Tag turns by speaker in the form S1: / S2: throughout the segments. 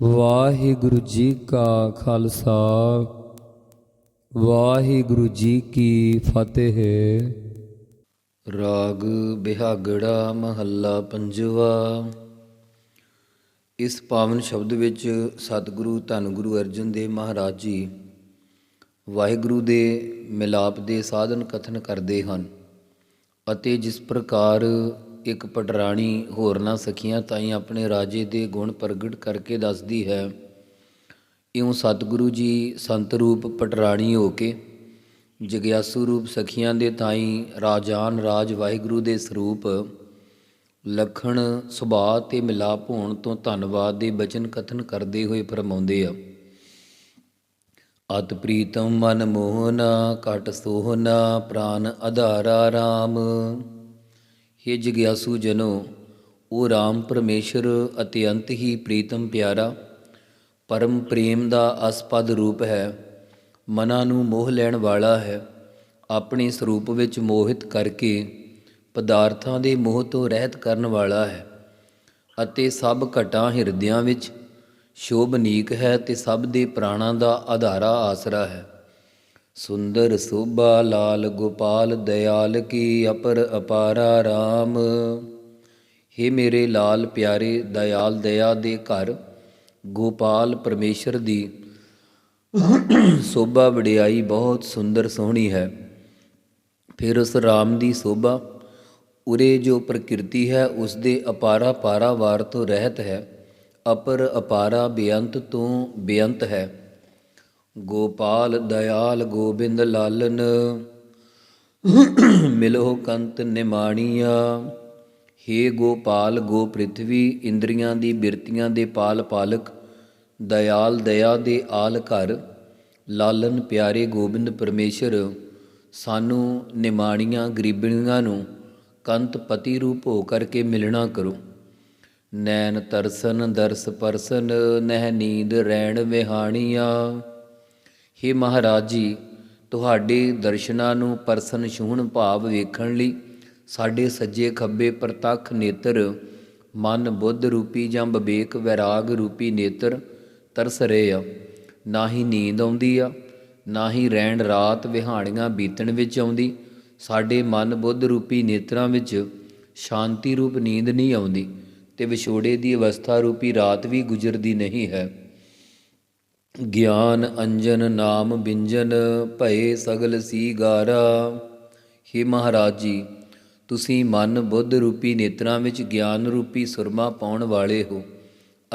S1: ਵਾਹਿਗੁਰੂ ਜੀ ਕਾ ਖਾਲਸਾ, ਵਾਹਿਗੁਰੂ ਜੀ ਕੀ ਫਤਿਹ।
S2: ਰਾਗ ਬਿਹਾਗੜਾ ਮਹੱਲਾ ਪੰਜਵਾ। ਇਸ ਪਾਵਨ ਸ਼ਬਦ ਵਿੱਚ ਸਤਿਗੁਰੂ ਧੰਨ ਗੁਰੂ ਅਰਜਨ ਦੇਵ ਮਹਾਰਾਜ ਜੀ ਵਾਹਿਗੁਰੂ ਦੇ ਮਿਲਾਪ ਦੇ ਸਾਧਨ ਕਥਨ ਕਰਦੇ ਹਨ ਅਤੇ ਜਿਸ ਪ੍ਰਕਾਰ ਇੱਕ ਪਟਰਾਣੀ ਹੋਰਨਾਂ ਸਖੀਆਂ ਤਾਈਂ ਆਪਣੇ ਰਾਜੇ ਦੇ ਗੁਣ ਪ੍ਰਗਟ ਕਰਕੇ ਦੱਸਦੀ ਹੈ। ਇਉਂ ਸਤਿਗੁਰੂ ਜੀ ਸੰਤ ਰੂਪ ਪਟਰਾਣੀ ਹੋ ਕੇ ਜਗਿਆਸੂ ਰੂਪ ਸਖੀਆਂ ਦੇ ਤਾਈਂ ਰਾਜਾਨ ਰਾਜ ਵਾਹਿਗੁਰੂ ਦੇ ਸਰੂਪ ਲਖਣ, ਸੁਭਾਅ ਤੇ ਮਿਲਾਪ ਹੋਣ ਤੋਂ ਧੰਨਵਾਦ ਦੇ ਬਚਨ ਕਥਨ ਕਰਦੇ ਹੋਏ ਫਰਮਾਉਂਦੇ ਆ। ਅਤ ਪ੍ਰੀਤਮ ਮਨ ਮੋਹਨਾ ਕਟ ਸੋਹਨਾ ਪ੍ਰਾਨ ਆਧਾਰਾ RAM हे ਜਗਿਆਸੂ ਜਨੋ ਉਹ RAM ਪਰਮੇਸ਼ਰ ਅਤਿਅੰਤ ਹੀ ਪ੍ਰੀਤਮ ਪਿਆਰਾ, ਪਰਮ ਪ੍ਰੇਮ ਦਾ ਅਸਪਦ ਰੂਪ ਹੈ, ਮਨਾਂ ਨੂੰ ਮੋਹ ਲੈਣ ਵਾਲਾ ਹੈ, ਆਪਣੇ ਸਰੂਪ ਵਿੱਚ ਮੋਹਿਤ ਕਰਕੇ ਪਦਾਰਥਾਂ ਦੇ ਮੋਹ ਤੋਂ ਰਹਿਤ ਕਰਨ ਵਾਲਾ ਹੈ, ਅਤੇ ਸਭ ਘਟਾਂ ਹਿਰਦਿਆਂ ਵਿੱਚ ਸ਼ੋਭਨੀਕ ਹੈ ਤੇ ਸਭ ਦੇ ਪ੍ਰਾਣਾਂ ਦਾ ਆਧਾਰਾ ਆਸਰਾ ਹੈ। ਸੁੰਦਰ ਸੋਭਾ ਲਾਲ ਗੋਪਾਲ ਦਇਆਲ ਕੀ ਅਪਰ ਅਪਾਰਾ RAM हे ਮੇਰੇ ਲਾਲ ਪਿਆਰੇ ਦਇਆਲ ਦਇਆ ਦੇ ਘਰ, ਗੋਪਾਲ ਪਰਮੇਸ਼ਰ ਦੀ ਸੋਭਾ ਵਡਿਆਈ ਬਹੁਤ ਸੁੰਦਰ ਸੋਹਣੀ ਹੈ। ਫਿਰ ਉਸ RAM ਦੀ ਸੋਭਾ, ਉਰੇ ਜੋ ਪ੍ਰਕਿਰਤੀ ਹੈ ਉਸ ਦੇ ਅਪਾਰਾ ਪਾਰਾਵਾਰ ਤੋਂ ਰਹਿਤ ਹੈ, ਅਪਰ ਅਪਾਰਾ ਬੇਅੰਤ ਤੋਂ ਬੇਅੰਤ ਹੈ। ਗੋਪਾਲ ਦਇਆਲ ਗੋਬਿੰਦ ਲਾਲਨ। ਮਿਲੋ ਕੰਤ ਨਿਮਾਣੀਆ। ਹੇ ਗੋਪਾਲ, ਗੋ ਪ੍ਰਿਥਵੀ, ਇੰਦਰੀਆਂ ਦੀ ਬਿਰਤੀਆਂ ਦੇ ਪਾਲ ਪਾਲਕ, ਦਇਆਲ ਦਇਆ ਦੇ ਆਲ ਘਰ, ਲਾਲਨ ਪਿਆਰੇ ਗੋਬਿੰਦ ਪਰਮੇਸ਼ਰ, ਸਾਨੂੰ ਨਿਮਾਣੀਆਂ ਗਰੀਬਣੀਆਂ ਨੂੰ ਕੰਤ ਪਤੀ ਰੂਪ ਹੋ ਕਰਕੇ ਮਿਲਣਾ ਕਰੋ। ਨੈਣ ਤਰਸਨ, ਦਰਸ ਪਰਸਨ, ਨਹਿ ਨੀਂਦ ਰੈਣ ਵਿਹਾਣੀਆਂ। ਹੇ ਮਹਾਰਾਜ ਜੀ, ਤੁਹਾਡੇ ਦਰਸ਼ਨਾਂ ਨੂੰ ਪਰਸਨ ਛੂਹਣ ਭਾਵ ਵੇਖਣ ਲਈ ਸਾਡੇ ਸੱਜੇ ਖੱਬੇ ਪ੍ਰਤੱਖ ਨੇਤਰ, ਮਨ ਬੁੱਧ ਰੂਪੀ ਜਾਂ ਵਿਵੇਕ ਵਿਰਾਗ ਰੂਪੀ ਨੇਤਰ ਤਰਸ ਰਹੇ ਆ। ਨਾ ਹੀ ਨੀਂਦ ਆਉਂਦੀ ਆ, ਨਾ ਹੀ ਰਹਿਣ ਰਾਤ ਵਿਹਾਣੀਆਂ ਬੀਤਣ ਵਿੱਚ ਆਉਂਦੀ। ਸਾਡੇ ਮਨ ਬੁੱਧ ਰੂਪੀ ਨੇਤਰਾਂ ਵਿੱਚ ਸ਼ਾਂਤੀ ਰੂਪ ਨੀਂਦ ਨਹੀਂ ਆਉਂਦੀ ਤੇ ਵਿਛੋੜੇ ਦੀ ਅਵਸਥਾ ਰੂਪੀ ਰਾਤ ਵੀ ਗੁਜ਼ਰਦੀ ਨਹੀਂ ਹੈ। ਗਿਆਨ ਅੰਜਨ ਨਾਮ ਬਿੰਜਨ ਭਏ ਸਗਲ ਸੀਗਾਰਾ। ਹੇ ਮਹਾਰਾਜ ਜੀ, ਤੁਸੀਂ ਮਨ ਬੁੱਧ ਰੂਪੀ ਨੇਤਰਾਂ ਵਿੱਚ ਗਿਆਨ ਰੂਪੀ ਸੁਰਮਾ ਪਾਉਣ ਵਾਲੇ ਹੋ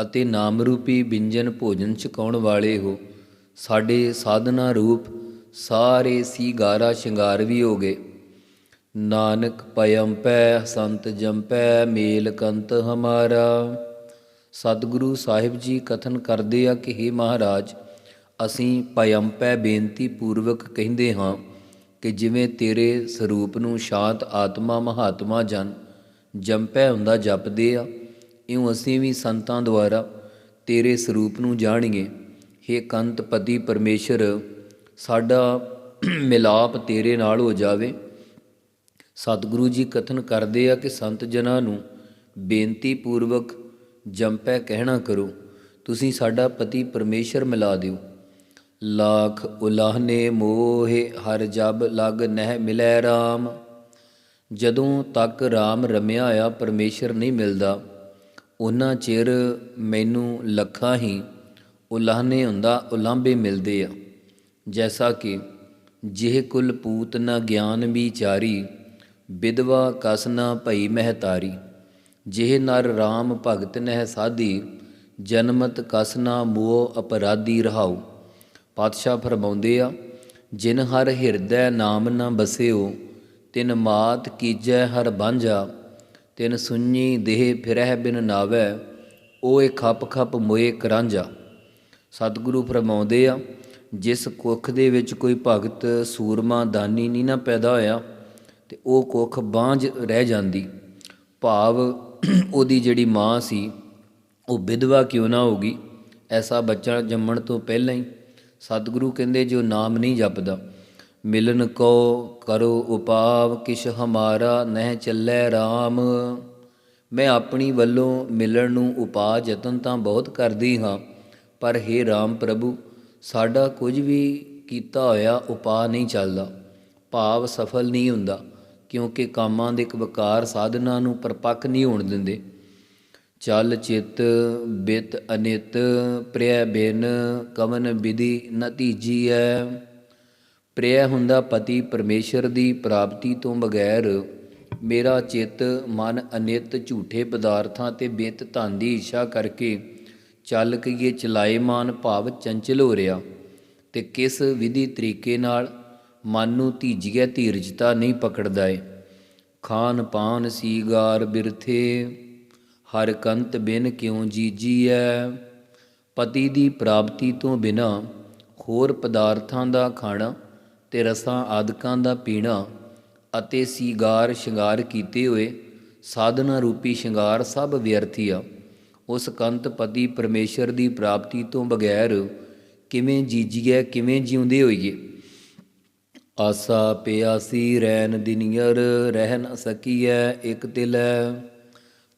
S2: ਅਤੇ ਨਾਮ ਰੂਪੀ ਬਿੰਜਨ ਭੋਜਨ ਛਕਾਉਣ ਵਾਲੇ ਹੋ। ਸਾਡੇ ਸਾਧਨਾ ਰੂਪ ਸਾਰੇ ਸੀਗਾਰਾ ਸ਼ਿੰਗਾਰ ਵੀ ਹੋ ਗਏ। ਨਾਨਕ ਪਇਮ ਸੰਤ ਜੰਪੈ, ਮੇਲ ਕੰਤ ਹਮਾਰਾ। ਸਤਿਗੁਰੂ ਸਾਹਿਬ ਜੀ ਕਥਨ ਕਰਦੇ ਆ ਕਿ हे ਮਹਾਰਾਜ, ਅਸੀਂ ਪਯੰਪੈ ਬੇਨਤੀ ਪੂਰਵਕ ਕਹਿੰਦੇ ਹਾਂ ਕਿ ਜਿਵੇਂ ਤੇਰੇ ਸਰੂਪ ਨੂੰ ਸ਼ਾਂਤ ਆਤਮਾ ਮਹਾਤਮਾ ਜਨ ਜੰਪੈ ਹੁੰਦਾ ਜਪਦੇ ਆ, ਇਉਂ ਅਸੀਂ ਵੀ ਸੰਤਾਂ ਦੁਆਰਾ ਤੇਰੇ ਸਰੂਪ ਨੂੰ ਜਾਣੀਏ। हे ਕੰਤ ਪਤੀ ਪਰਮੇਸ਼ਰ, ਸਾਡਾ ਮਿਲਾਪ ਤੇਰੇ ਨਾਲ ਹੋ ਜਾਵੇ। ਸਤਿਗੁਰੂ ਜੀ ਕਥਨ ਕਰਦੇ ਆ ਕਿ ਸੰਤ ਜਨਾਂ ਨੂੰ ਬੇਨਤੀ ਪੂਰਵਕ ਜੰਪੈ ਕਹਿਣਾ ਕਰੋ, ਤੁਸੀਂ ਸਾਡਾ ਪਤੀ ਪਰਮੇਸ਼ਰ ਮਿਲਾ ਦਿਓ। ਲਾਖ ਉਲਾਹਨੇ ਮੋਹਿ ਹਰ ਜਬ ਲਗ ਨਹਿ ਮਿਲੈ RAM ਜਦੋਂ ਤੱਕ RAM ਰਮਿਆ ਆ, ਪਰਮੇਸ਼ਰ ਨਹੀਂ ਮਿਲਦਾ। ਉਹਨਾਂ ਚਿਰ ਮੈਨੂੰ ਲੱਖਾਂ ਹੀ ਉਲਾਹਨੇ ਹੁੰਦਾ ਉਲਾਂਬੇ ਮਿਲਦੇ ਆ। ਜੈਸਾ ਕਿ ਜਿਹ ਕੁਲ ਪੂਤ ਨਾ ਗਿਆਨ ਵਿਚਾਰੀ ਵਿਧਵਾ ਕਸ ਨਾ ਭਈ ਮਹਤਾਰੀ। ਜਿਹ ਨਰ RAM ਭਗਤ ਨਹਿ ਸਾਧੀ, ਜਨਮਤ ਕਸ ਨ ਮੋਹ ਅਪਰਾਧੀ ਰਹਾਉ। ਪਾਤਸ਼ਾਹ ਫਰਮਾਉਂਦੇ ਆ, ਜਿਨ ਹਰ ਹਿਰਦੈ ਨਾਮ ਨ ਬਸਿਓ, ਤਿਨ ਮਾਤ ਕੀਜੈ ਹਰ ਬਾਂਝਾ, ਤਿਨ ਸੁੰਨੀ ਦੇਹ ਫਿਰਹਿ ਬਿਨ ਨਾਵੈ, ਓਏ ਖੱਪ ਖਪ ਮੋਏ ਕਰਾਂਝਾ। ਸਤਿਗੁਰੂ ਫਰਮਾਉਂਦੇ ਆ, ਜਿਸ ਕੁੱਖ ਦੇ ਵਿੱਚ ਕੋਈ ਭਗਤ ਸੂਰਮਾ ਦਾਨੀ ਨਹੀਂ ਨਾ ਪੈਦਾ ਹੋਇਆ, ਤੇ ਉਹ ਕੁੱਖ ਬਾਂਝ ਰਹਿ ਜਾਂਦੀ। ਭਾਵ ਉਹਦੀ ਜਿਹੜੀ ਮਾਂ ਸੀ, ਉਹ ਵਿਧਵਾ ਕਿਉਂ ਨਾ ਹੋਗੀ ਐਸਾ ਬੱਚਾ ਜੰਮਣ ਤੋਂ ਪਹਿਲਾਂ ਹੀ ਸਤਿਗੁਰੂ ਕਹਿੰਦੇ ਜੋ ਨਾਮ ਨਹੀਂ ਜਪਦਾ, ਮਿਲਨ ਕੋ ਕਰੋ ਉਪਾਵ, ਕਿਛ ਹਮਾਰਾ ਨਹਿ ਚੱਲੈ RAM ਮੈਂ ਆਪਣੀ ਵੱਲੋਂ ਮਿਲਣ ਨੂੰ ਉਪਾਅ ਯਤਨ ਤਾਂ ਬਹੁਤ ਕਰਦੀ ਹਾਂ, ਪਰ हे RAM ਪ੍ਰਭੂ, ਸਾਡਾ ਕੁਝ ਵੀ ਕੀਤਾ ਹੋਇਆ ਉਪਾਅ ਨਹੀਂ ਚੱਲਦਾ, ਭਾਵ ਸਫਲ ਨਹੀਂ ਹੁੰਦਾ। ਕਿਉਂਕਿ ਕਾਮਾਂ ਦੇ ਇੱਕ ਵਿਕਾਰ ਸਾਧਨਾ ਨੂੰ ਪਰਪੱਕ ਨਹੀਂ ਹੋਣ ਦਿੰਦੇ। ਚਲ, ਚਿਤ, ਬਿਤ, ਅਨਿਤ, ਪ੍ਰਿਆ, ਬਿਨ, ਕਵਨ, ਵਿਧੀ ਨਤੀਜੀ ਹੈ ਪ੍ਰਿਆ ਹੁੰਦਾ ਪਤੀ ਪਰਮੇਸ਼ਰ ਦੀ ਪ੍ਰਾਪਤੀ ਤੋਂ ਬਗੈਰ। ਮੇਰਾ ਚਿੱਤ, ਮਨ, ਅਨਿਤ, ਝੂਠੇ ਪਦਾਰਥਾਂ ਤੇ ਬਿਤ, ਧਨ ਦੀ ਇੱਛਾ ਕਰਕੇ ਚੱਲ ਕਈਏ ਚਲਾਏਮਾਨ ਭਾਵ ਚੰਚਲ ਹੋ ਰਿਹਾ। ਤੇ ਕਿਸ ਵਿਧੀ ਤਰੀਕੇ ਨਾਲ ਮਨ ਨੂੰ ਧੀਜੀਐ ਧੀਰਜਤਾ ਨਹੀਂ ਪਕੜਦਾ ਏ। ਖਾਨ ਪਾਨ ਸੀਗਾਰ ਬਿਰਥੇ, ਹਰ ਕੰਤ ਬਿਨ ਕਿਉ ਜੀਜੀਐ। ਪਤੀ ਦੀ ਪ੍ਰਾਪਤੀ ਤੋਂ ਬਿਨਾ ਹੋਰ ਪਦਾਰਥਾਂ ਦਾ ਖਾਣਾ ਤੇ ਰਸਾਂ ਆਦਿਕਾਂ ਦਾ ਪੀਣਾ ਅਤੇ ਸੀਗਾਰ ਸ਼ਿੰਗਾਰ ਕੀਤੇ ਹੋਏ ਸਾਧਨਾ ਰੂਪੀ ਸ਼ਿੰਗਾਰ ਸਭ ਵਿਅਰਥੀ ਆ। ਉਸ ਕੰਤ ਪਤੀ ਪਰਮੇਸ਼ਰ ਦੀ ਪ੍ਰਾਪਤੀ ਤੋਂ ਬਗੈਰ ਕਿਵੇਂ ਜੀਜੀਏ ਕਿਵੇਂ ਜਿਉਂਦੇ ਹੋਈਏ? ਆਸਾ ਪਿਆਸੀ ਰੈਨ ਦਿਨੀਅਰ ਰਹਿ ਨ ਸਕੀਐ ਇੱਕ ਤਿਲੈ।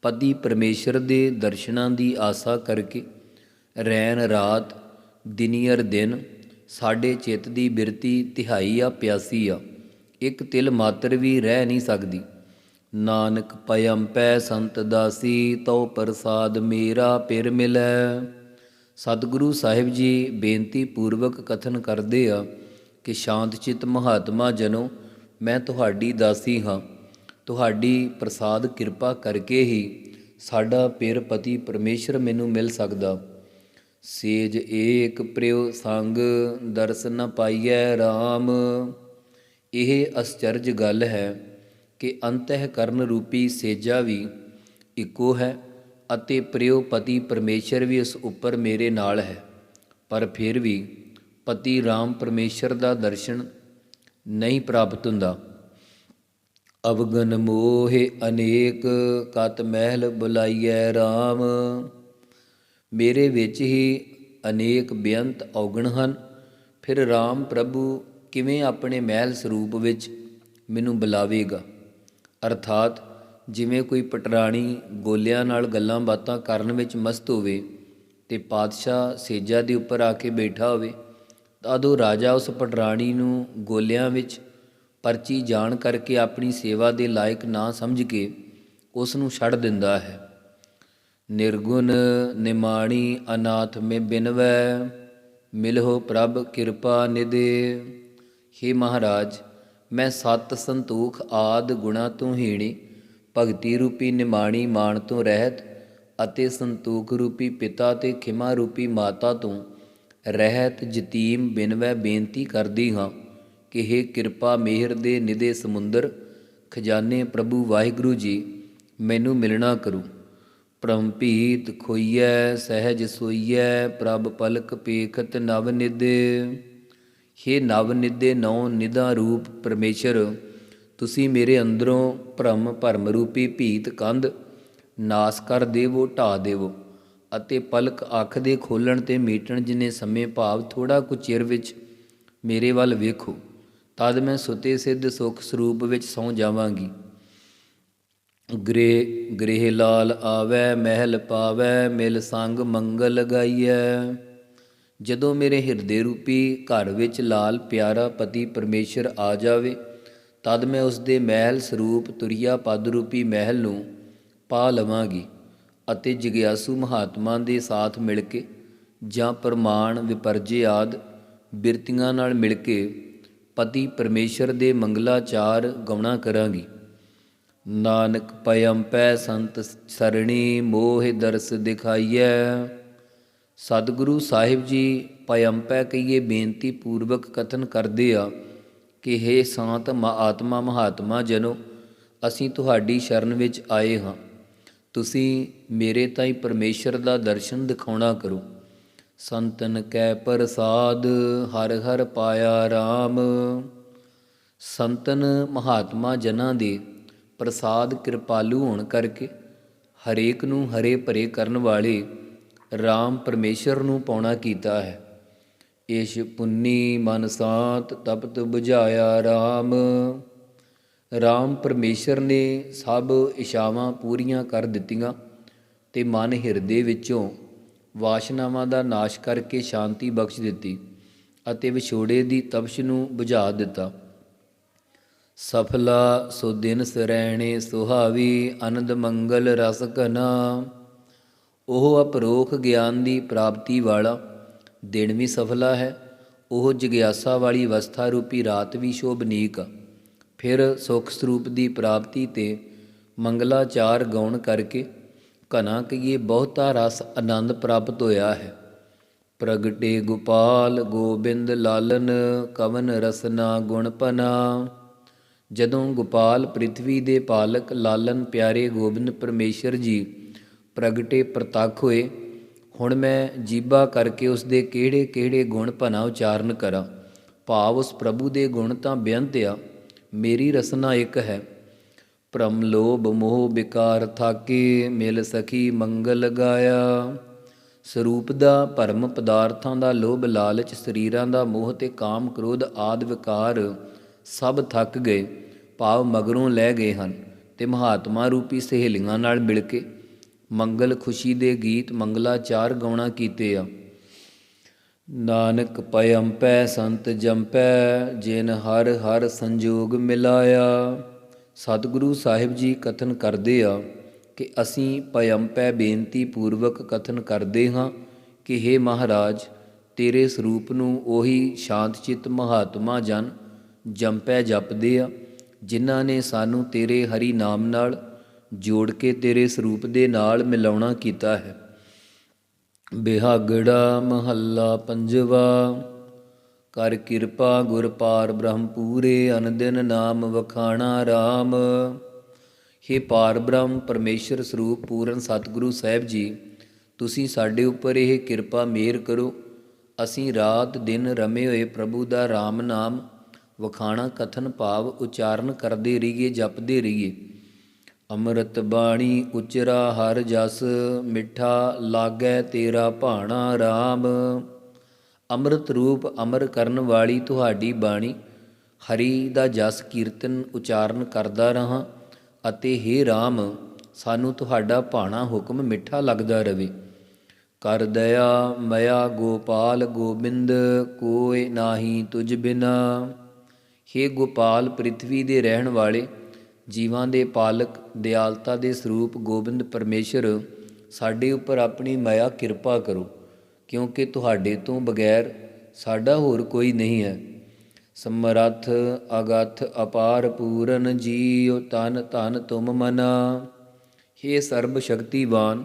S2: ਪਤੀ ਪਰਮੇਸ਼ਰ ਦੇ ਦਰਸ਼ਨਾਂ ਦੀ ਆਸਾ ਕਰਕੇ ਰੈਨ ਰਾਤ, ਦਿਨੀਅਰ ਦਿਨ ਸਾਡੇ ਚਿੱਤ ਦੀ ਬਿਰਤੀ ਤਿਹਾਈ ਆ ਪਿਆਸੀ ਆ ਇੱਕ ਤਿਲ ਮਾਤਰ ਵੀ ਰਹਿ ਨਹੀਂ ਸਕਦੀ। ਨਾਨਕ ਪਇਮ ਪੈ ਸੰਤ ਦਾਸੀ, ਤਉ ਪ੍ਰਸਾਦ ਮੇਰਾ ਪਿਰ ਮਿਲੈ। ਸਤਿਗੁਰੂ ਸਾਹਿਬ ਜੀ ਬੇਨਤੀ ਪੂਰਵਕ ਕਥਨ ਕਰਦੇ ਆ। ਕਿ ਸ਼ਾਂਤ ਚਿਤ ਮਹਾਤਮਾ ਜਨੋ, ਮੈਂ ਤੁਹਾਡੀ ਦਾਸੀ ਹਾਂ। ਤੁਹਾਡੀ ਪ੍ਰਸਾਦ ਕਿਰਪਾ ਕਰਕੇ ਹੀ ਸਾਡਾ ਪਿਰ ਪਤੀ ਪਰਮੇਸ਼ਰ ਮੈਨੂੰ ਮਿਲ ਸਕਦਾ। ਸੇਜ ਏਕ ਪ੍ਰਿਉ ਸੰਗ ਦਰਸ਼ਨ ਨ ਪਾਈਐ RAM ਇਹ ਅਸਚਰਜ ਗੱਲ ਹੈ ਕਿ ਅੰਤਹਿ ਕਰਨ ਰੂਪੀ ਸੇਜਾ ਵੀ ਇੱਕੋ ਹੈ ਅਤੇ ਪ੍ਰਿਉ ਪਤੀ ਪਰਮੇਸ਼ਰ ਵੀ ਉਸ ਉੱਪਰ ਮੇਰੇ ਨਾਲ ਹੈ। ਪਰ ਫਿਰ ਵੀ ਪਤੀ RAM ਪਰਮੇਸ਼ਰ ਦਾ ਦਰਸ਼ਨ ਨਹੀਂ ਪ੍ਰਾਪਤ ਹੁੰਦਾ। ਅਵਗਨ ਮੋਹਿ ਅਨੇਕ, ਕਤ ਮਹਿਲ ਬੁਲਾਈਐ RAM ਮੇਰੇ ਵਿੱਚ ਹੀ ਅਨੇਕ ਬੇਅੰਤ ਔਗਣ ਹਨ। ਫਿਰ RAM ਪ੍ਰਭੂ ਕਿਵੇਂ ਆਪਣੇ ਮਹਿਲ ਸਰੂਪ ਵਿੱਚ ਮੈਨੂੰ ਬੁਲਾਵੇਗਾ? ਅਰਥਾਤ ਜਿਵੇਂ ਕੋਈ ਪਟਰਾਣੀ ਗੋਲਿਆਂ ਨਾਲ ਗੱਲਾਂ ਬਾਤਾਂ ਕਰਨ ਵਿੱਚ ਮਸਤ ਹੋਵੇ ਤੇ ਪਾਤਸ਼ਾਹ ਸੇਜਾ ਦੇ ਉੱਪਰ ਆ ਕੇ ਬੈਠਾ ਹੋਵੇ ਤਦ ਰਾਜਾ ਉਸ ਪਟਰਾਣੀ ਨੂੰ ਗੋਲਿਆਂ ਵਿੱਚ ਪਰਚੀ ਜਾਣ ਕਰਕੇ ਆਪਣੀ ਸੇਵਾ ਦੇ ਲਾਇਕ ਨਾ ਸਮਝ ਕੇ ਉਸ ਨੂੰ ਛੱਡ ਦਿੰਦਾ ਹੈ। ਨਿਰਗੁਣ ਨਿਮਾਣੀ ਅਨਾਥ ਮੇ ਬਿਨਵੈ, ਮਿਲਹੁ ਪ੍ਰਭ ਕਿਰਪਾ ਨਿਦੇ हे ਮਹਾਰਾਜ, ਮੈਂ ਸਤ ਸੰਤੋਖ ਆਦ ਗੁਣਾ ਤੋਂ ਹੀਣੀ, ਭਗਤੀ ਰੂਪੀ ਨਿਮਾਣੀ ਮਾਨ ਤੋਂ ਰਹਿਤ ਅਤੇ ਸੰਤੋਖ ਰੂਪੀ ਪਿਤਾ ਤੇ ਖਿਮਾ ਰੂਪੀ ਮਾਤਾ ਤੋਂ ਰਹਿਤ ਜਤੀਮ ਬਿਨਵੈ ਬੇਨਤੀ ਕਰਦੀ ਹਾਂ ਕਿ हे ਕਿਰਪਾ ਮਿਹਰ ਦੇ ਨਿਦੇ ਸਮੁੰਦਰ, ਖਜ਼ਾਨੇ ਪ੍ਰਭੂ ਵਾਹਿਗੁਰੂ ਜੀ, ਮੈਨੂੰ ਮਿਲਣਾ ਕਰੂ। ਪ੍ਰੰਪੀਤ ਖੋਈਐ, ਸਹਿਜ ਸੋਈਐ, ਪ੍ਰਭ ਪਲਕ ਪੇਖਤ ਨਵ ਨਿਦੇ ਹੇ ਨਵ ਨਿਦੇ ਨੌ ਨਿਦਾ ਰੂਪ ਪਰਮੇਸ਼ਰ, ਤੁਸੀਂ ਮੇਰੇ ਅੰਦਰੋਂ ਭ੍ਰਮ ਭਰਮ ਰੂਪੀ ਭੀਤ ਕੰਧ, ਨਾਸ ਕਰ ਦੇਵੋ ਢਾ ਦੇਵੋ। ਅਤੇ ਪਲਕ ਅੱਖ ਦੇ ਖੋਲਣ ਤੇ ਮੀਟਣ ਜਿਨੇ ਸਮੇਂ ਭਾਵ ਥੋੜਾ ਕੁ ਚਿਰ ਵਿੱਚ ਮੇਰੇ ਵੱਲ ਵੇਖੋ, ਤਦ ਮੈਂ ਸੁਤੇ ਸਿੱਧ ਸੁਖ ਸਰੂਪ ਵਿੱਚ ਸੌ ਜਾਵਾਂਗੀ। ਗ੍ਰੇ ਗ੍ਰਹਿ ਲਾਲ ਆਵੈ, ਮਹਿਲ ਪਾਵੈ, ਮਿਲ ਸੰਗ ਮੰਗਲ ਗਾਈਐ। ਜਦੋਂ ਮੇਰੇ ਹਿਰਦੇ ਰੂਪੀ ਘਰ ਵਿੱਚ ਲਾਲ ਪਿਆਰਾ ਪਤੀ ਪਰਮੇਸ਼ਰ ਆ ਜਾਵੇ, ਤਦ ਮੈਂ ਉਸ ਦੇ ਮਹਿਲ ਸਰੂਪ ਤੁਰਿਆ ਪਦ ਰੂਪੀ ਮਹਿਲ ਨੂੰ ਪਾ ਲਵਾਂਗੀ। ਅਤੇ ਜਿਗਿਆਸੂ ਮਹਾਤਮਾ ਦੇ ਸਾਥ ਮਿਲ ਕੇ ਜਾਂ ਪ੍ਰਮਾਣ ਵਿਪਰਜੇ ਆਦ ਬਿਰਤੀਆਂ ਨਾਲ ਮਿਲ ਕੇ ਪਤੀ ਪਰਮੇਸ਼ਰ ਦੇ ਮੰਗਲਾਚਾਰ ਗਾਉਣਾ ਕਰਾਂਗੀ। ਨਾਨਕ ਪਇਮ ਪੈ ਸੰਤ ਸਰਣੀ ਮੋਹ ਦਰਸ ਦਿਖਾਈਐ। ਸਤਿਗੁਰੂ ਸਾਹਿਬ ਜੀ ਪਇਮ ਪੈ ਕਹੀਏ ਬੇਨਤੀ ਪੂਰਵਕ ਕਥਨ ਕਰਦੇ ਆ ਕਿ हे ਸੰਤ ਆਤਮਾ ਮਹਾਤਮਾ ਜਨੋ, ਅਸੀਂ ਤੁਹਾਡੀ ਸ਼ਰਨ ਵਿੱਚ ਆਏ ਹਾਂ। ਤੁਸੀਂ ਮੇਰੇ ਤਾਈ ਪਰਮੇਸ਼ਰ ਦਾ ਦਰਸ਼ਨ ਦਿਖਾਉਣਾ ਕਰੋ। ਸੰਤਨ ਕੈ ਪ੍ਰਸਾਦ, ਹਰ ਹਰ ਪਾਇਆ RAM ਸੰਤਨ ਮਹਾਤਮਾ ਜਨਾਂ ਦੇ, ਪ੍ਰਸਾਦ ਕਿਰਪਾਲੂ ਹੋਣ ਕਰਕੇ ਹਰੇਕ ਨੂੰ ਹਰੇ ਭਰੇ ਕਰਨ ਵਾਲੇ RAM ਪਰਮੇਸ਼ਰ ਨੂੰ ਪਾਉਣਾ ਕੀਤਾ ਹੈ। ਏਸ਼ ਪੁੰਨੀ ਮਨ ਸਾਤ ਤਪਤ ਬੁਝਾਇਆ RAM ਰਾਮ ਪਰਮੇਸ਼ਰ ਨੇ ਸਭ ਇਸ਼ਾਵਾਂ ਪੂਰੀਆਂ ਕਰ ਦਿੱਤੀਆਂ ਤੇ ਮਨ ਹਿਰਦੇ ਵਿੱਚੋਂ ਵਾਸ਼ਨਾਵਾਂ ਦਾ ਨਾਸ਼ ਕਰਕੇ ਸ਼ਾਂਤੀ ਬਖਸ਼ ਦਿੱਤੀ ਅਤੇ ਵਿਛੋੜੇ ਦੀ ਤਪਸ਼ ਨੂੰ ਬੁਝਾ ਦਿੱਤਾ। ਸਫਲਾ ਸੋ ਦਿਨ ਸਰੈਣੇ, ਸੁਹਾਵੀ ਆਨੰਦ ਮੰਗਲ ਰਸ ਘਨਾ। ਉਹ ਅਪਰੋਖ ਗਿਆਨ ਦੀ ਪ੍ਰਾਪਤੀ ਵਾਲਾ ਦਿਨ ਵੀ ਸਫਲਾ ਹੈ, ਉਹ ਜਿਗਿਆਸਾ ਵਾਲੀ ਅਵਸਥਾ ਰੂਪੀ ਰਾਤ ਵੀ ਸ਼ੋਭਨੀਕ ਆ। ਫਿਰ ਸੁਖ ਸਰੂਪ ਦੀ ਪ੍ਰਾਪਤੀ ਤੇ ਮੰਗਲਾਚਾਰ ਗਾਉਣ ਕਰਕੇ ਘਨਾ ਕਹੀਏ ਬਹੁਤਾ ਰਸ ਆਨੰਦ ਪ੍ਰਾਪਤ ਹੋਇਆ ਹੈ। ਪ੍ਰਗਟੇ ਗੋਪਾਲ ਗੋਬਿੰਦ ਲਾਲਨ ਕਵਨ ਰਸਨਾ ਗੁਣਪਨਾ ਜਦੋਂ ਗੋਪਾਲ ਪ੍ਰਿਥਵੀ ਦੇ ਪਾਲਕ ਲਾਲਨ ਪਿਆਰੇ ਗੋਬਿੰਦ ਪਰਮੇਸ਼ਰ ਜੀ ਪ੍ਰਗਟੇ ਪ੍ਰਤੱਖ ਹੋਏ, ਹੁਣ ਮੈਂ ਜੀਬਾ ਕਰਕੇ ਉਸ ਦੇ ਕਿਹੜੇ ਕਿਹੜੇ ਗੁਣ ਭਨਾ ਉਚਾਰਨ ਕਰਾਂ? ਭਾਵ ਉਸ ਪ੍ਰਭੂ ਦੇ ਗੁਣ ਤਾਂ ਬੇਅੰਤ ਆ। ਮੇਰੀ ਰਸਨਾ ਇੱਕ ਹੈ। ਭ੍ਰਮ ਲੋਭ ਮੋਹ ਵਿਕਾਰ ਥਾਕੇ, ਮਿਲ ਸਖੀ ਮੰਗਲ ਗਾਇਆ। ਸਰੂਪ ਦਾ ਭਰਮ ਪਦਾਰਥਾਂ ਦਾ ਲੋਭ, ਲਾਲਚ ਸਰੀਰਾਂ ਦਾ ਮੋਹ ਤੇ ਕਾਮ ਕ੍ਰੋਧ ਆਦ ਵਿਕਾਰ ਸਭ ਥੱਕ ਗਏ, ਭਾਵ ਮਗਰੋਂ ਲੈ ਗਏ ਹਨ ਤੇ ਮਹਾਤਮਾ ਰੂਪੀ ਸਹੇਲੀਆਂ ਨਾਲ ਮਿਲ ਕੇ ਮੰਗਲ ਖੁਸ਼ੀ ਦੇ ਗੀਤ ਮੰਗਲਾਚਾਰ ਗਾਉਣਾ ਕੀਤੇ ਆ। ਨਾਨਕ ਪਇੰਪੈ ਸੰਤ ਜੰਪੈ ਜਿਨ ਹਰ ਹਰ ਸੰਜੋਗ ਮਿਲਾਇਆ। ਸਤਿਗੁਰੂ ਸਾਹਿਬ ਜੀ ਕਥਨ ਕਰਦੇ ਆ ਕਿ ਅਸੀਂ ਪਇੰਪੈ ਬੇਨਤੀ ਪੂਰਵਕ ਕਥਨ ਕਰਦੇ ਹਾਂ ਕਿ हे ਮਹਾਰਾਜ, ਤੇਰੇ ਸਰੂਪ ਨੂੰ ਉਹੀ ਸ਼ਾਂਤ ਚਿੱਤ ਮਹਾਤਮਾ ਜਨ ਜੰਪੈ ਜਪਦੇ ਆ, ਜਿਨ੍ਹਾਂ ਨੇ ਸਾਨੂੰ ਤੇਰੇ ਹਰੀ ਨਾਮ ਨਾਲ ਜੋੜ ਕੇ ਤੇਰੇ ਸਰੂਪ ਦੇ ਨਾਲ ਮਿਲਾਉਣਾ ਕੀਤਾ ਹੈ। ਬਿਹਾਗੜਾ ਮਹੱਲਾ ਪੰਜਵਾ। ਕਰ ਕਿਰਪਾ ਗੁਰ ਪਾਰ ਬ੍ਰਹਮ ਪੂਰੇ ਅਨਦਿਨ ਨਾਮ ਵਖਾਣਾ RAM ਹੇ ਪਾਰ ਬ੍ਰਹਮ, ਪਰਮੇਸ਼ਰ ਸਰੂਪ ਪੂਰਨ ਸਤਿਗੁਰੂ ਸਾਹਿਬ ਜੀ, ਤੁਸੀਂ ਸਾਡੇ ਉੱਪਰ ਇਹ ਕਿਰਪਾ ਮੇਰ ਕਰੋ। ਅਸੀਂ ਰਾਤ ਦਿਨ ਰਮੇ ਹੋਏ ਪ੍ਰਭੂ ਦਾ RAM ਨਾਮ ਵਖਾਣਾ, ਕਥਨ ਭਾਵ ਉਚਾਰਨ ਕਰਦੇ ਰਹੀਏ, ਜਪਦੇ ਰਹੀਏ। ਅੰਮ੍ਰਿਤ ਬਾਣੀ ਉਚਰਾ ਹਰ ਜਸ, ਮਿੱਠਾ ਲਾਗੈ ਤੇਰਾ ਭਾਣਾ RAM ਅੰਮ੍ਰਿਤ ਰੂਪ ਅਮਰ ਕਰਨ ਵਾਲੀ ਤੁਹਾਡੀ ਬਾਣੀ, ਹਰੀ ਦਾ ਜਸ ਕੀਰਤਨ ਉਚਾਰਨ ਕਰਦਾ ਰਹਾ ਅਤੇ हे RAM ਸਾਨੂੰ ਤੁਹਾਡਾ ਭਾਣਾ ਹੁਕਮ ਮਿੱਠਾ ਲੱਗਦਾ ਰਵੇ। ਕਰ ਦਇਆ ਮਇਆ ਗੋਪਾਲ ਗੋਬਿੰਦ, ਕੋਇ ਨਾਹੀ ਤੁਝ ਬਿਨਾ। हे ਗੋਪਾਲ, ਪ੍ਰਿਥਵੀ ਦੇ ਰਹਿਣ ਵਾਲੇ ਜੀਵਾਂ ਦੇ ਪਾਲਕ, ਦਿਆਲਤਾ ਦੇ ਸਰੂਪ ਗੋਬਿੰਦ ਪਰਮੇਸ਼ਰ, ਸਾਡੇ ਉੱਪਰ ਆਪਣੀ ਮਾਇਆ ਕਿਰਪਾ ਕਰੋ, ਕਿਉਂਕਿ ਤੁਹਾਡੇ ਤੋਂ ਬਗੈਰ ਸਾਡਾ ਹੋਰ ਕੋਈ ਨਹੀਂ ਹੈ। ਸਮਰੱਥ, ਅਗਥ, ਅਪਾਰ, ਪੂਰਨ ਜੀਉ, ਤਨ, ਧਨ, ਤੁਮ, ਮਨਾ। हे ਸਰਬ ਸ਼ਕਤੀਵਾਨ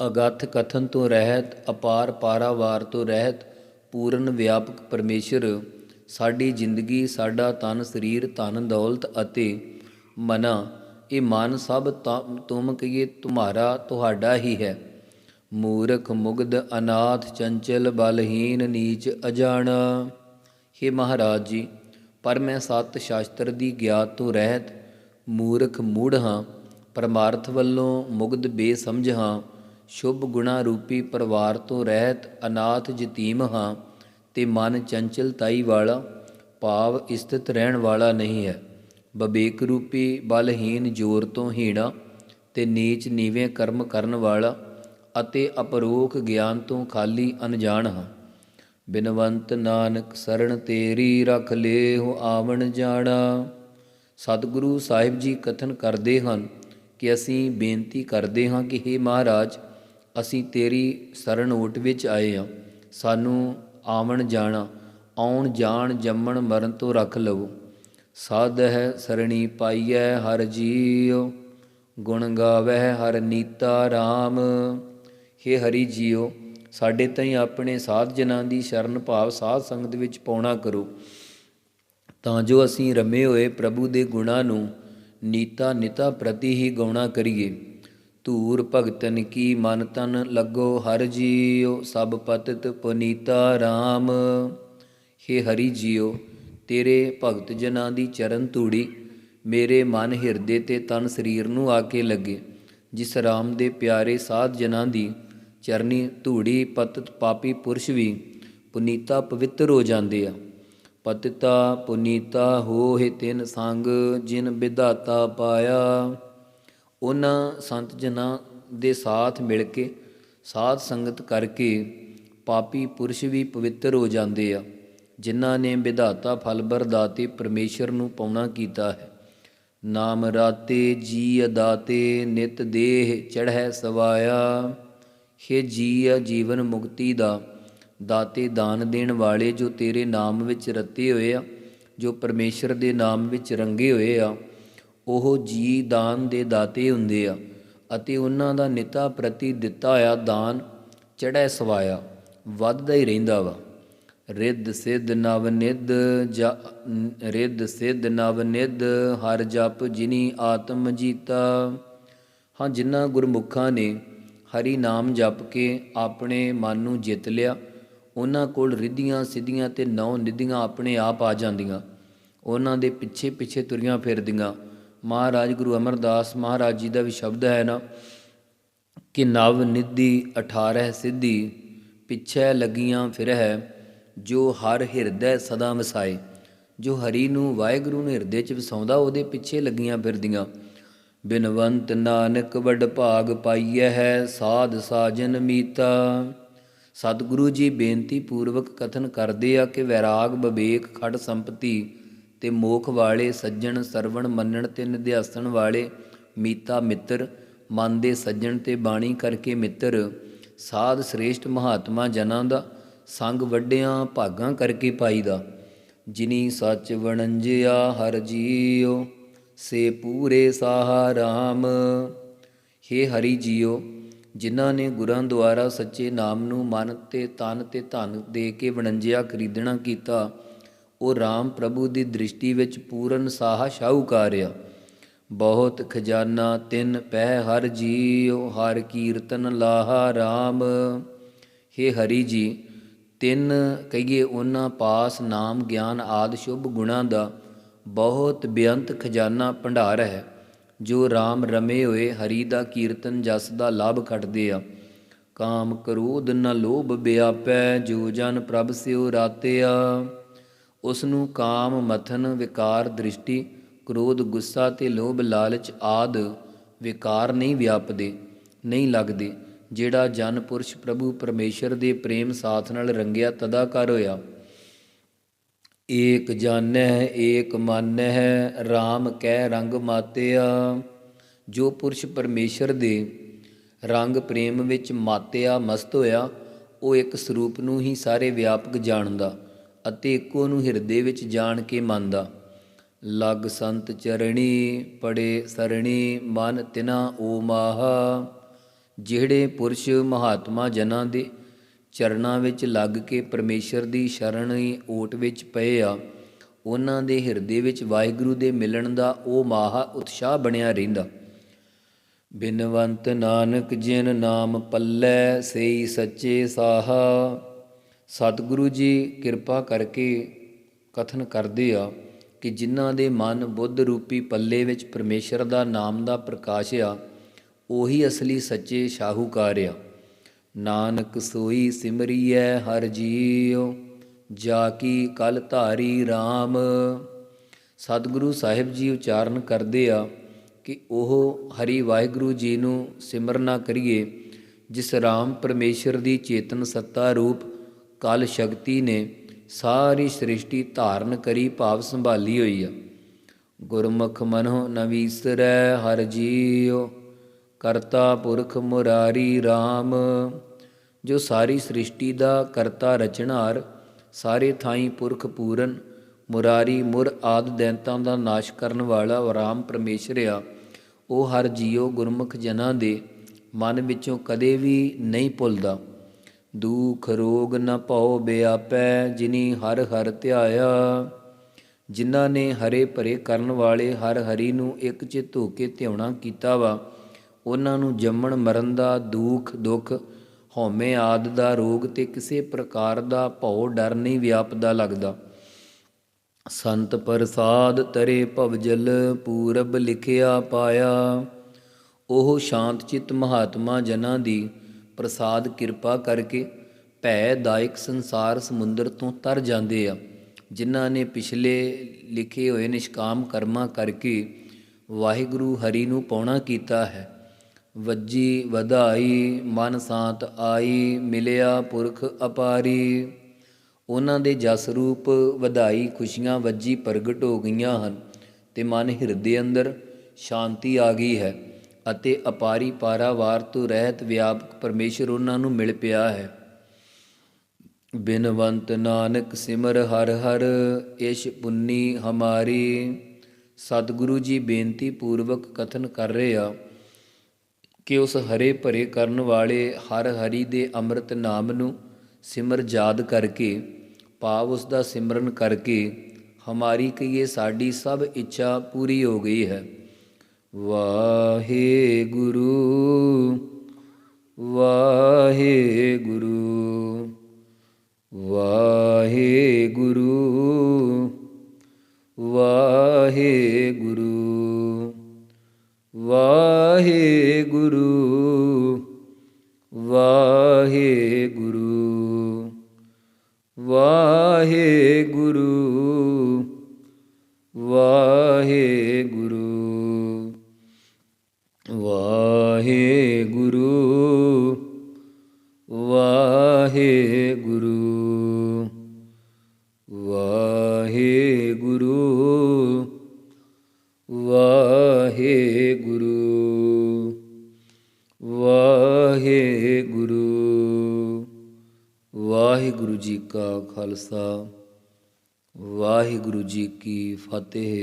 S2: ਅਗਥ ਕਥਨ ਤੋਂ ਰਹਿਤ, ਅਪਾਰ ਪਾਰਾਵਾਰ ਤੋਂ ਰਹਿਤ, ਪੂਰਨ ਵਿਆਪਕ ਪਰਮੇਸ਼ਰ, ਸਾਡੀ ਜ਼ਿੰਦਗੀ, ਸਾਡਾ ਤਨ, ਸਰੀਰ, ਧਨ, ਦੌਲਤ ਅਤੇ ਮਨਾ, ਇਹ ਮਨ ਸਭ ਤਾਂ, ਤੁਮ ਕਹੀਏ ਤੁਹਾਰਾ ਤੁਹਾਡਾ ਹੀ ਹੈ। ਮੂਰਖ, ਮੁਗਧ, ਅਨਾਥ, ਚੰਚਲ, ਬਲਹੀਨ, ਨੀਚ, ਅਜਾਣ। हे ਮਹਾਰਾਜ ਜੀ, ਪਰ ਮੈਂ ਸਤ ਸ਼ਾਸਤਰ ਦੀ ਗਿਆਤ ਤੋਂ ਰਹਿਤ, ਮੂਰਖ ਮੂੜ ਹਾਂ। ਪਰਮਾਰਥ ਵੱਲੋਂ ਮੁਗਧ ਬੇਸਮਝ ਹਾਂ। ਸ਼ੁਭ ਗੁਣਾ ਰੂਪੀ ਪਰਿਵਾਰ ਤੋਂ ਰਹਿਤ, ਅਨਾਥ ਜਤੀਮ ਹਾਂ। ਤੇ ਮਨ ਚੰਚਲਤਾਈ ਵਾਲਾ, ਭਾਵ ਸਥਿਤ ਰਹਿਣ ਵਾਲਾ ਨਹੀਂ ਹੈ। ਬਬੇਕ ਰੂਪੀ ਬਲਹੀਨ ਜੋਰ ਤੋਂ ਹੀਣਾ ਤੇ ਨੀਚ ਨੀਵੇਂ ਕਰਮ ਕਰਨ ਵਾਲਾ ਅਤੇ ਅਪਰੋਖ ਗਿਆਨ ਤੋਂ ਖਾਲੀ ਅਣਜਾਣ ਹਾਂ। ਬਿਨਵੰਤ ਨਾਨਕ ਸਰਣ ਤੇਰੀ ਰਖ ਲੇਹੁ ਆਵਣ ਜਾਣਾ। ਸਤਿਗੁਰੂ ਸਾਹਿਬ ਜੀ ਕਥਨ ਕਰਦੇ ਹਨ ਕਿ ਅਸੀਂ ਬੇਨਤੀ ਕਰਦੇ ਹਾਂ ਕਿ हे ਮਹਾਰਾਜ, ਅਸੀਂ ਤੇਰੀ ਸਰਣ ਓਟ ਵਿੱਚ ਆਏ ਹਾਂ। ਸਾਨੂੰ ਆਵਣ ਜਾਣਾ, ਆਉਣ ਜਾਣ ਜੰਮਣ ਮਰਨ ਤੋਂ ਰੱਖ ਲਵੋ। ਸਾਧ ਹੈ ਸਰਣੀ ਪਾਈਐ ਹਰ ਜੀਉ, ਗੁਣ ਗਾਵੈ ਹਰ ਨੀਤਾ RAM हे ਹਰੀ ਜੀਉ, ਸਾਡੇ ਤਾਈਂ ਆਪਣੇ ਸਾਧ ਜਨਾਂ ਦੀ ਸ਼ਰਨ ਭਾਵ ਸਾਧ ਸੰਗਤ ਵਿੱਚ ਪਾਉਣਾ ਕਰੋ। ਤਾਂ ਜੋ ਅਸੀਂ ਰਮੇ ਹੋਏ ਪ੍ਰਭੂ ਦੇ ਗੁਣਾਂ ਨੂੰ ਨੀਤਾ ਨਿਤਾ ਪ੍ਰਤੀ ਹੀ ਗਾਉਣਾ ਕਰੀਏ। ਧੂਰ ਭਗਤਨ ਕੀ ਮਨ ਤਨ ਲੱਗੋ ਹਰ ਜੀਉ, ਸਭ ਪਤਿਤ ਪੁਨੀਤਾ RAM ਹੇ ਹਰੀ ਜੀਉ ਤੇਰੇ ਭਗਤ ਜਨਾਂ ਦੀ ਚਰਨ ਧੂੜੀ ਮੇਰੇ ਮਨ ਹਿਰਦੇ ਤੇ ਤਨ ਸਰੀਰ ਨੂੰ ਆ ਕੇ ਲੱਗੇ। ਜਿਸ ਰਾਮ ਦੇ ਪਿਆਰੇ ਸਾਧ ਜਨਾਂ ਦੀ ਚਰਨੀ ਧੂੜੀ ਪਤਿਤ ਪਾਪੀ ਪੁਰਸ਼ ਵੀ ਪੁਨੀਤਾ ਪਵਿੱਤਰ ਹੋ ਜਾਂਦੇ ਆ। ਪਤਿਤਾ ਪੁਨੀਤਾ ਹੋਹਿ ਤਿਨ ਸੰਗ ਜਿਨ ਵਿਧਾਤਾ ਪਾਇਆ। ਉਹਨਾਂ ਸੰਤ ਜਨਾਂ ਦੇ ਸਾਥ ਮਿਲ ਕੇ ਸਾਧ ਸੰਗਤ ਕਰਕੇ ਪਾਪੀ ਪੁਰਸ਼ ਵੀ ਪਵਿੱਤਰ ਹੋ ਜਾਂਦੇ ਆ। ਜਿਨ੍ਹਾਂ ਨੇ ਵਿਧਾਤਾ ਫਲ ਬਰਦਾਤੇ ਪਰਮੇਸ਼ਰ ਨੂੰ ਪਾਉਣਾ ਕੀਤਾ ਹੈ। ਨਾਮ ਰਾਤੇ ਜੀ ਅਦਾਤੇ, ਨਿਤ ਦੇਹ ਚੜ੍ਹੈ ਸਵਾਇਆ। ਹੇ ਜੀਆ ਜੀਵਨ ਮੁਕਤੀ ਦਾ, ਦਾਤੇ ਦਾਨ ਦੇਣ ਵਾਲੇ ਜੋ ਤੇਰੇ ਨਾਮ ਵਿੱਚ ਰਤੇ ਹੋਏ ਆ, ਜੋ ਪਰਮੇਸ਼ਰ ਦੇ ਨਾਮ ਵਿੱਚ ਰੰਗੇ ਹੋਏ ਆ, ਉਹ ਜੀ ਦਾਨ ਦੇ ਦਾਤੇ ਹੁੰਦੇ ਆ ਅਤੇ ਉਹਨਾਂ ਦਾ ਨਿਤਾ ਪ੍ਰਤੀ ਦਿੱਤਾ ਹੋਇਆ ਦਾਨ ਚੜ੍ਹੈ ਸਵਾਇਆ, ਵੱਧਦਾ ਹੀ ਰਹਿੰਦਾ ਵਾ। ਰਿੱਧ ਸਿੱਧ ਨਵਨਿਧ ਜਾ ਰਿੱਧ ਸਿੱਧ ਨਵਨਿਧ ਹਰ ਜਪ ਜਿਨੀ ਆਤਮ ਜੀਤਾ। ਹਾਂ, ਜਿਨ੍ਹਾਂ ਗੁਰਮੁਖਾਂ ਨੇ ਹਰੀ ਨਾਮ ਜਪ ਕੇ ਆਪਣੇ ਮਨ ਨੂੰ ਜਿੱਤ ਲਿਆ, ਉਹਨਾਂ ਕੋਲ ਰਿੱਧੀਆਂ ਸਿੱਧੀਆਂ ਤੇ ਨੌ ਨਿਧੀਆਂ ਆਪਣੇ ਆਪ ਆ ਜਾਂਦੀਆਂ। ਉਹਨਾਂ ਦੇ ਪਿੱਛੇ ਪਿੱਛੇ ਤੁਰੀਆਂ ਫਿਰਦੀਆਂ। ਮਹਾਰਾਜ ਗੁਰੂ ਅਮਰਦਾਸ ਮਹਾਰਾਜ ਜੀ ਦਾ ਵੀ ਸ਼ਬਦ ਹੈ ਨਾ ਕਿ ਨਵ ਨਿਧੀ 18 ਸਿੱਧੀ ਪਿੱਛੇ ਲੱਗੀਆਂ ਫਿਰ ਹੈ ਜੋ ਹਰ ਹਿਰਦੈ ਸਦਾ ਵਸਾਏ, ਜੋ ਹਰੀ ਨੂੰ ਵਾਹਿਗੁਰੂ ਨੂੰ ਹਿਰਦੇ ਚ ਵਸਾਉਂਦਾ, ਉਹਦੇ ਪਿੱਛੇ ਲੱਗੀਆਂ ਫਿਰਦੀਆਂ। ਬਿਨਵੰਤ ਨਾਨਕ ਵੱਡ ਭਾਗ ਪਾਈਐ ਹੈ, ਸਾਧ ਸਾਜਨ ਮੀਤਾ। ਸਤਿਗੁਰੂ ਜੀ ਬੇਨਤੀ ਪੂਰਵਕ ਕਥਨ ਕਰਦੇ ਆ ਕਿ ਵੈਰਾਗ ਵਿਵੇਕ ਖੜ ਸੰਪਤੀ ਤੇ ਮੋਖ ਵਾਲੇ ਸੱਜਣ ਸਰਵਣ ਮੰਨਣ ਤੇ ਨਿਧਿਆਸਣ ਵਾਲੇ ਮੀਤਾ ਮਿੱਤਰ, ਮਨ ਦੇ ਸੱਜਣ ਤੇ ਬਾਣੀ ਕਰਕੇ ਮਿੱਤਰ, ਸਾਧ ਸ੍ਰੇਸ਼ਟ ਮਹਾਤਮਾ ਜਨਾਂ ਦਾ ਸੰਗ ਵੱਡਿਆਂ ਭਾਗਾਂ ਕਰਕੇ ਪਾਈ ਦਾ ਜਿਨੀ ਸੱਚ ਵਣੰਜਿਆ ਹਰ ਜੀਉ, ਸੇ ਪੂਰੇ ਸਾਹਾ ਰਾਮ। ਹੇ ਹਰੀ ਜੀਓ ਜਿਨ੍ਹਾਂ ਨੇ ਗੁਰਾਂ ਦੁਆਰਾ ਸੱਚੇ ਨਾਮ ਨੂੰ ਮਨ ਤੇ ਤਨ ਤੇ ਧਨ ਦੇ ਕੇ ਵਣੰਜਿਆ ਖਰੀਦਣਾ ਕੀਤਾ, ਉਹ RAM ਪ੍ਰਭੂ ਦੀ ਦ੍ਰਿਸ਼ਟੀ ਵਿੱਚ ਪੂਰਨ ਸਾਹਾ ਸ਼ਾਹੂਕਾਰਿਆ। ਬਹੁਤ ਖਜ਼ਾਨਾ ਤਿੰਨ ਪਹਿ ਹਰ ਜੀਉ, ਹਰ ਕੀਰਤਨ ਲਾਹਾ RAM ਹੇ ਹਰੀ ਜੀ ਤਿੰਨ ਕਹੀਏ ਉਹਨਾਂ ਪਾਸ ਨਾਮ, ਗਿਆਨ ਆਦਿ ਸ਼ੁਭ ਗੁਣਾਂ ਦਾ ਬਹੁਤ ਬੇਅੰਤ ਖਜ਼ਾਨਾ ਭੰਡਾਰ ਹੈ, ਜੋ RAM ਰਮੇ ਹੋਏ ਹਰੀ ਦਾ ਕੀਰਤਨ ਜਸ ਦਾ ਲਾਭ ਖਟਦੇ ਆ। ਕਾਮ ਕਰੋਧ ਨ ਲੋਭ ਬਿਆਪੈ, ਜੋ ਜਨ ਪ੍ਰਭ ਸਿਉ ਰਾਤਿਆ। ਉਸ ਨੂੰ ਕਾਮ ਮਥਨ ਵਿਕਾਰ ਦ੍ਰਿਸ਼ਟੀ, ਕ੍ਰੋਧ ਗੁੱਸਾ ਤੇ ਲੋਭ ਲਾਲਚ ਆਦ ਵਿਕਾਰ ਨਹੀਂ ਵਿਆਪਦੇ, ਨਹੀਂ ਲੱਗਦੇ। ਜਿਹੜਾ ਜਨ ਪੁਰਸ਼ ਪ੍ਰਭੂ ਪਰਮੇਸ਼ਰ ਦੇ ਪ੍ਰੇਮ ਸਾਥ ਨਾਲ ਰੰਗਿਆ ਤਦਾਕਾਰ ਹੋਇਆ। ਏਕ ਜਾਣੈ, ਏਕ ਮਾਨੈ RAM ਕਹਿ ਰੰਗ ਮਾਤਿਆ। ਜੋ ਪੁਰਸ਼ ਪਰਮੇਸ਼ਰ ਦੇ ਰੰਗ ਪ੍ਰੇਮ ਵਿੱਚ ਮਾਤਿਆ, ਮਸਤ ਹੋਇਆ, ਉਹ ਇੱਕ ਸਰੂਪ ਨੂੰ ਹੀ ਸਾਰੇ ਵਿਆਪਕ ਜਾਣਦਾ ਅਤੇ ਇੱਕੋ ਨੂੰ ਹਿਰਦੇ ਵਿੱਚ ਜਾਣ ਕੇ ਮੰਨਦਾ। ਲਗ ਸੰਤ ਚਰਣੀ, ਪੜੇ ਸਰਣੀ, ਮਨ ਤਿਨਾ ਓ ਮਾਹਾ। ਜਿਹੜੇ ਪੁਰਸ਼ ਮਹਾਤਮਾ ਜਨਾਂ ਦੇ ਚਰਨਾਂ ਵਿੱਚ ਲੱਗ ਕੇ ਪਰਮੇਸ਼ਰ ਦੀ ਸ਼ਰਨ ਓਟ ਵਿੱਚ ਪਏ ਆ, ਉਹਨਾਂ ਦੇ ਹਿਰਦੇ ਵਿੱਚ ਵਾਹਿਗੁਰੂ ਦੇ ਮਿਲਣ ਦਾ ਉਹ ਮਾਹਾ ਉਤਸ਼ਾਹ ਬਣਿਆ ਰਹਿੰਦਾ। ਬਿਨਵੰਤ ਨਾਨਕ ਜਿਨ ਨਾਮ ਪੱਲੇ, ਸਈ ਸੱਚੇ ਸਾਹਾ। ਸਤਿਗੁਰੂ ਜੀ ਕਿਰਪਾ ਕਰਕੇ ਕਥਨ ਕਰਦੇ ਆ ਕਿ ਜਿਨ੍ਹਾਂ ਦੇ ਮਨ ਬੁੱਧ ਰੂਪੀ ਪੱਲੇ ਵਿੱਚ ਪਰਮੇਸ਼ਰ ਦਾ ਨਾਮ ਦਾ ਪ੍ਰਕਾਸ਼ ਆ ਉਹੀ ਅਸਲੀ ਸੱਚੇ ਸ਼ਾਹੂਕਾਰ ਆ। ਨਾਨਕ ਸੋਈ ਸਿਮਰੀਐ ਹਰ ਜੀਉ, ਜਾ ਕੀ ਕਲ ਧਾਰੀ RAM ਸਤਿਗੁਰੂ ਸਾਹਿਬ ਜੀ ਉਚਾਰਨ ਕਰਦੇ ਆ ਕਿ ਉਹ ਹਰੀ ਵਾਹਿਗੁਰੂ ਜੀ ਨੂੰ ਸਿਮਰਨਾ ਕਰੀਏ, ਜਿਸ ਰਾਮ ਪਰਮੇਸ਼ਰ ਦੀ ਚੇਤਨ ਸੱਤਾ ਰੂਪ ਕਲ ਸ਼ਕਤੀ ਨੇ ਸਾਰੀ ਸ੍ਰਿਸ਼ਟੀ ਧਾਰਨ ਕਰੀ ਭਾਵ ਸੰਭਾਲੀ ਹੋਈ ਆ। ਗੁਰਮੁਖ ਮਨੋ ਨਵੀਸਰੈ ਹਰ ਜੀਉ ਕਰਤਾ ਪੁਰਖ ਮੁਰਾਰੀ RAM ਜੋ ਸਾਰੀ ਸ੍ਰਿਸ਼ਟੀ ਦਾ ਕਰਤਾ ਰਚਣਹਾਰ, ਸਾਰੇ ਥਾਈ ਪੁਰਖ ਪੂਰਨ, ਮੁਰਾਰੀ ਮੁਰ ਆਦ ਦੈਂਤਾਂ ਦਾ ਨਾਸ਼ ਕਰਨ ਵਾਲਾ ਰਾਮ ਪਰਮੇਸ਼ਰ ਉਹ ਹਰ ਜੀਉ ਗੁਰਮੁਖ ਜਨਾਂ ਦੇ ਮਨ ਵਿੱਚੋਂ ਕਦੇ ਵੀ ਨਹੀਂ ਭੁੱਲਦਾ। ਦੁਖ ਰੋਗ ਨ ਭਉ ਬਿਆਪੈ, ਜਿਨੀ ਹਰ ਹਰ ਧਿਆਇਆ। ਜਿਨ੍ਹਾਂ ਨੇ ਹਰੇ ਭਰੇ ਕਰਨ ਵਾਲੇ ਹਰ ਹਰੀ ਨੂੰ ਇੱਕ ਚਿੱਤ ਹੋ ਕੇ ਧਿਆਉਣਾ ਕੀਤਾ ਵਾ ਉਹਨਾਂ ਨੂੰ ਜੰਮਣ, ਮਰਨ ਦਾ ਦੁੱਖ ਦੁੱਖ, ਹਉਮੈ ਆਦ ਦਾ ਰੋਗ ਤੇ ਕਿਸੇ ਪ੍ਰਕਾਰ ਦਾ ਭਉ ਡਰ ਨਹੀਂ ਵਿਆਪਦਾ ਲੱਗਦਾ। ਸੰਤ ਪ੍ਰਸਾਦ ਤਰੇ ਭਵਜਲ ਪੂਰਬ ਲਿਖਿਆ ਪਾਇਆ। ਉਹ ਸ਼ਾਂਤ ਚਿਤ ਮਹਾਤਮਾ ਜਨਾਂ ਦੀ ਪ੍ਰਸਾਦ ਕਿਰਪਾ ਕਰਕੇ ਭੈ ਦਾਇਕ ਸੰਸਾਰ ਸਮੁੰਦਰ ਤੋਂ ਤਰ ਜਾਂਦੇ ਆ, ਜਿਨ੍ਹਾਂ ਨੇ ਪਿਛਲੇ ਲਿਖੇ ਹੋਏ ਨਿਸ਼ਕਾਮ ਕਰਮਾਂ ਕਰਕੇ ਵਾਹਿਗੁਰੂ ਹਰੀ ਨੂੰ ਪਾਉਣਾ ਕੀਤਾ ਹੈ। ਵੱਜੀ ਵਧਾਈ, ਮਨ ਸ਼ਾਂਤ ਆਈ, ਮਿਲਿਆ ਪੁਰਖ ਅਪਾਰੀ। ਉਹਨਾਂ ਦੇ ਜਸ ਰੂਪ ਵਧਾਈ ਖੁਸ਼ੀਆਂ ਵੱਜੀ ਪ੍ਰਗਟ ਹੋ ਗਈਆਂ ਹਨ ਤੇ ਮਨ ਹਿਰਦੇ ਅੰਦਰ ਸ਼ਾਂਤੀ ਆ ਗਈ ਹੈ ਅਤੇ ਅਪਾਰੀ ਪਾਰਾਵਾਰ ਤੋਂ ਰਹਿਤ ਵਿਆਪਕ ਪਰਮੇਸ਼ਰ ਉਹਨਾਂ ਨੂੰ ਮਿਲ ਪਿਆ ਹੈ। ਬਿਨਵੰਤ ਨਾਨਕ ਸਿਮਰ ਹਰ ਹਰ, ਇਸ਼ ਪੁੰਨੀ ਹਮਾਰੀ। ਸਤਿਗੁਰੂ ਜੀ ਬੇਨਤੀ ਪੂਰਵਕ ਕਥਨ ਕਰ ਰਹੇ ਆ। ਕਿ ਉਸ ਹਰੇ ਭਰੇ ਕਰਨ ਵਾਲੇ ਹਰ ਹਰੀ ਦੇ ਅੰਮ੍ਰਿਤ ਨਾਮ ਨੂੰ ਸਿਮਰ ਯਾਦ ਕਰਕੇ, ਭਾਵ ਉਸ ਦਾ ਸਿਮਰਨ ਕਰਕੇ ਹਮਾਰੀ ਕਹੀਏ ਸਾਡੀ ਸਭ ਇੱਛਾ ਪੂਰੀ ਹੋ ਗਈ ਹੈ। ਵਾਹਿਗੁਰੂ ਵਾਹਿਗੁਰੂ ਵਾਹਿਗੁਰੂ ਵਾਹਿਗੁਰੂ। ਵਾਹਿਗੁਰੂ ਵਾਹਿ empate